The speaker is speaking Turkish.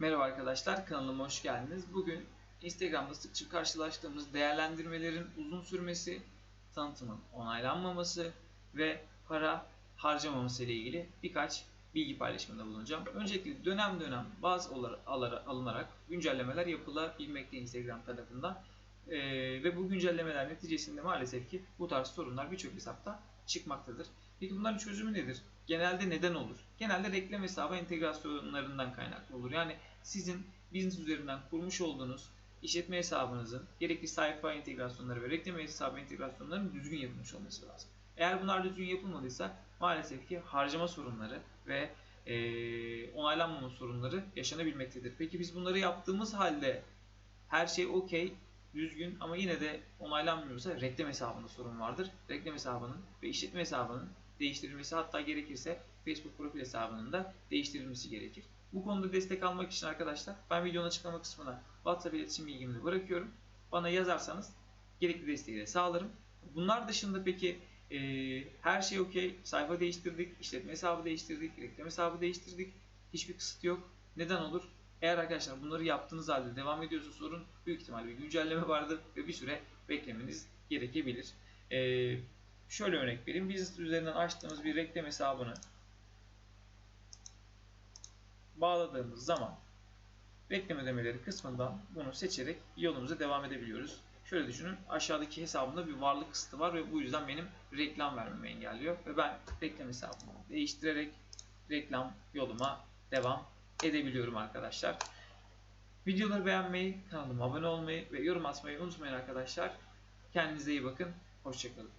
Merhaba arkadaşlar, kanalıma hoş geldiniz. Bugün Instagram'da sıkça karşılaştığımız değerlendirmelerin uzun sürmesi, tanıtımın onaylanmaması ve para harcamaması ile ilgili birkaç bilgi paylaşımında bulunacağım. Öncelikle dönem dönem bazı alınarak güncellemeler yapılabilmekte Instagram tarafından. Ee, ve bu güncellemeler neticesinde maalesef ki bu tarz sorunlar birçok hesapta çıkmaktadır. Peki bunların çözümü nedir? Genelde neden olur? Genelde reklam hesabı entegrasyonlarından kaynaklı olur. Yani sizin business üzerinden kurmuş olduğunuz işletme hesabınızın gerekli sayfa entegrasyonları ve reklam hesabı entegrasyonlarının düzgün yapılmış olması lazım. Eğer bunlar düzgün yapılmadıysa maalesef ki harcama sorunları ve eee onaylanmama sorunları yaşanabilmektedir. Peki biz bunları yaptığımız halde her şey okey, düzgün ama yine de onaylanmıyorsa reklam hesabında sorun vardır. Reklam hesabının ve işletme hesabının değiştirilmesi hatta gerekirse Facebook profil hesabının da değiştirilmesi gerekir. Bu konuda destek almak için arkadaşlar ben videonun açıklama kısmına WhatsApp iletişim bilgimi bırakıyorum. Bana yazarsanız gerekli desteği de sağlarım. Bunlar dışında peki e, her şey okey, sayfa değiştirdik, işletme hesabı değiştirdik, reklam hesabı değiştirdik. Hiçbir kısıt yok. Neden olur? Eğer arkadaşlar bunları yaptığınız halde devam ediyorsa sorun büyük ihtimalle bir güncelleme vardır ve bir süre beklemeniz gerekebilir. Ee, şöyle örnek vereyim. Biz üzerinden açtığımız bir reklam hesabını bağladığımız zaman reklam ödemeleri kısmından bunu seçerek yolumuza devam edebiliyoruz. Şöyle düşünün aşağıdaki hesabımda bir varlık kısıtı var ve bu yüzden benim reklam vermemi engelliyor. Ve ben reklam hesabımı değiştirerek reklam yoluma devam edebiliyorum arkadaşlar. Videoları beğenmeyi, kanalıma abone olmayı ve yorum atmayı unutmayın arkadaşlar. Kendinize iyi bakın. Hoşçakalın.